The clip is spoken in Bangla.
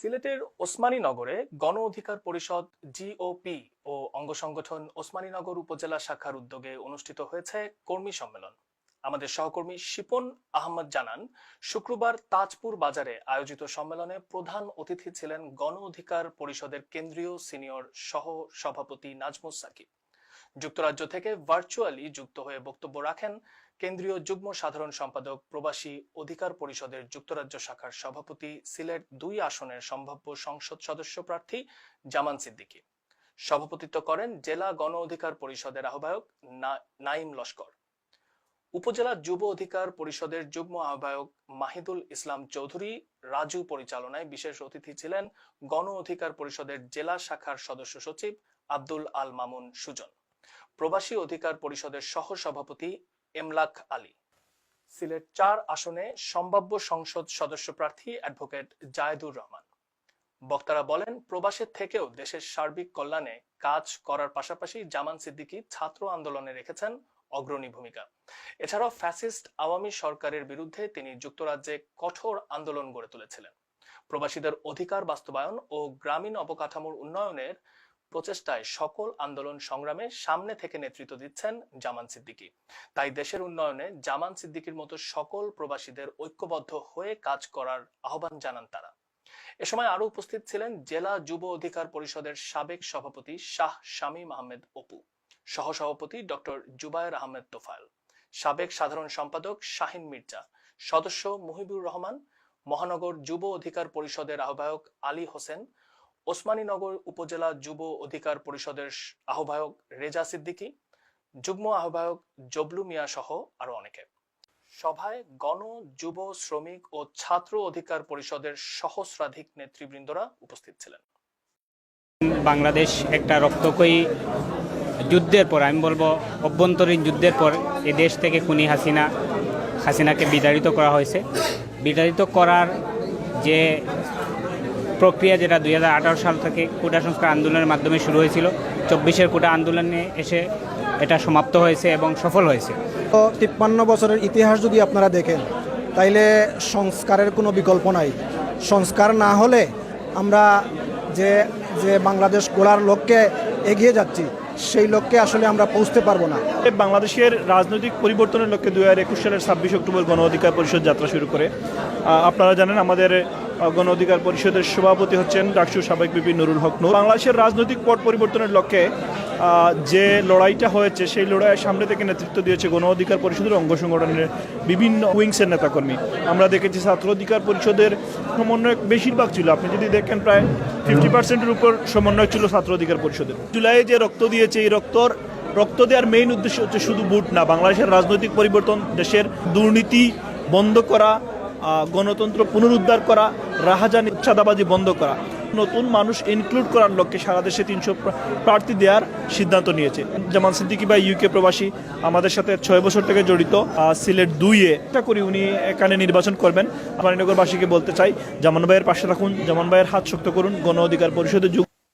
সিলেটের ওসমানীনগরে গণ অধিকার পরিষদ জিওপি ও অঙ্গ সংগঠন ওসমানীনগর উপজেলা শাখার উদ্যোগে অনুষ্ঠিত হয়েছে কর্মী সম্মেলন। আমাদের সহকর্মী শিপন আহমদ জানান, শুক্রবার তাজপুর বাজারে আয়োজিত সম্মেলনে প্রধান অতিথি ছিলেন গণ অধিকার পরিষদের কেন্দ্রীয় সিনিয়র সহ সভাপতি নাজমুস সাকিব। যুক্তরাজ্য থেকে ভার্চুয়ালি যুক্ত হয়ে বক্তব্য রাখেন কেন্দ্রীয় যুগ্ম সাধারণ সম্পাদক প্রবাসী অধিকার পরিষদের যুক্তরাজ্য শাখার সভাপতি, সিলেট দুই আসনের সম্ভাব্য সংসদ সদস্য প্রার্থী জামান সিদ্দিকী। সভাপতিত্ব করেন জেলা গণ অধিকার পরিষদের আহ্বায়ক নাইম লস্কর। উপজেলা যুব অধিকার পরিষদের যুগ্ম আহ্বায়ক মাহিদুল ইসলাম চৌধুরী রাজু পরিচালনায় বিশেষ অতিথি ছিলেন গণ অধিকার পরিষদের জেলা শাখার সদস্য সচিব আব্দুল আল মামুন সুজন। প্রবাসী অধিকার পরিষদের সহ সভাপতি এমলাক আলী। সিলেট চার আসনে সম্ভাব্য সংসদ সদস্য প্রার্থী অ্যাডভোকেট জায়েদুর রহমান। বক্তারা বলেন, প্রবাসের থেকেও দেশের সার্বিক কল্যাণে কাজ করার পাশাপাশি জামান সিদ্দিকী ছাত্র আন্দোলনে রেখেছেন অগ্রণী ভূমিকা। এছাড়াও ফ্যাসিস্ট আওয়ামী সরকারের বিরুদ্ধে তিনি যুক্তরাজ্যে কঠোর আন্দোলন গড়ে তুলেছিলেন। প্রবাসীদের অধিকার বাস্তবায়ন ও গ্রামীণ অবকাঠামোর উন্নয়নের প্রচেষ্টায় সকল আন্দোলন সংগ্রামে সামনে থেকে নেতৃত্ব দিচ্ছেন জামান সিদ্দিকী। তাই দেশের উন্নয়নে জামান সিদ্দিকীর মতো সকল প্রবাসীদের ঐক্যবদ্ধ হয়ে কাজ করার আহ্বান জানান তারা। এ সময় আরও উপস্থিত ছিলেন জেলা যুব অধিকার পরিষদের সাবেক সভাপতি শাহ শামীম আহমেদ অপু, সহসভাপতি ডক্টর জুবায়ের আহমেদ তোফায়েল, সাবেক সাধারণ সম্পাদক শাহিন মির্জা, সদস্য মুহিবুর রহমান, মহানগর যুব অধিকার পরিষদের আহ্বায়ক আলী হোসেন ওসমানীনগর উপজেলা যুব অধিকার পরিষদের আহ্বায়ক রেজা সিদ্দিকী, যুগ্ম আহ্বায়ক জবলু মিয়া সহ আরও অনেকে। সভায় গণ, যুব, শ্রমিক ও ছাত্র অধিকার পরিষদের সহস্রাধিক নেতৃবৃন্দরা উপস্থিত ছিলেন। বাংলাদেশ একটা রক্তকয়ী যুদ্ধের পর, আমি বলব অভ্যন্তরীণ যুদ্ধের পর এই দেশ থেকে খুনি হাসিনা, হাসিনাকে বিতাড়িত করা হয়েছে। বিতাড়িত করার যে প্রক্রিয়া যেটা দু হাজার আঠারো সাল থেকে কোটা সংস্কার আন্দোলনের মাধ্যমে শুরু হয়েছিল চব্বিশের কোটা আন্দোলনে এসে এটা সমাপ্ত হয়েছে এবং সফল হয়েছে। তো তিপ্পান্ন বছরের ইতিহাস যদি আপনারা দেখেন তাইলে সংস্কারের কোনো বিকল্প নাই। সংস্কার না হলে আমরা যে যে বাংলাদেশ গোড়ার লক্ষ্যে এগিয়ে যাচ্ছি সেই লক্ষ্যে আসলে আমরা পৌঁছতে পারব না। বাংলাদেশের রাজনৈতিক পরিবর্তনের লক্ষ্যে দু হাজার একুশ সালের ছাব্বিশ অক্টোবর গণ অধিকার পরিষদ যাত্রা শুরু করে। আপনারা জানেন আমাদের গণ অধিকার পরিষদের সভাপতি হচ্ছেন ডাকসু সাবেক বিপি নুরুল হক নূর। বাংলাদেশের রাজনৈতিক পট পরিবর্তনের লক্ষ্যে যে লড়াইটা হয়েছে, সেই লড়াইয়ের সামনে থেকে নেতৃত্ব দিয়েছে গণ অধিকার পরিষদের অঙ্গ সংগঠনের বিভিন্ন উইংসের নেতাকর্মী। আমরা দেখেছি ছাত্র অধিকার পরিষদের সমন্বয় বেশিরভাগ ছিল। আপনি যদি দেখেন প্রায় ফিফটি পার্সেন্টের উপর সমন্বয় ছিল ছাত্র অধিকার পরিষদের। জুলাইয়ে যে রক্ত দিয়েছে, এই রক্তর, রক্ত দেওয়ার মেইন উদ্দেশ্য হচ্ছে শুধু ভোট না, বাংলাদেশের রাজনৈতিক পরিবর্তন, দেশের দুর্নীতি বন্ধ করা গণতন্ত্র পুনরুদ্ধার করা, রাহাজানি চাঁদাবাজি বন্ধ করা, নতুন মানুষ ইনক্লুড করার লক্ষ্যে সারা দেশে তিনশো প্রার্থী দেওয়ার সিদ্ধান্ত নিয়েছে। জামান সিদ্দিকি বা ইউকে প্রবাসী, আমাদের সাথে ছয় বছর থেকে জড়িত সিলেট দুইয়ে এটা করি, উনি এখানে নির্বাচন করবেন। আমার নগরবাসীকে বলতে চাই জামান ভাইয়ের পাশে রাখুন জামান ভাইয়ের হাত শক্ত করুন, গণ অধিকার পরিষদের যুগ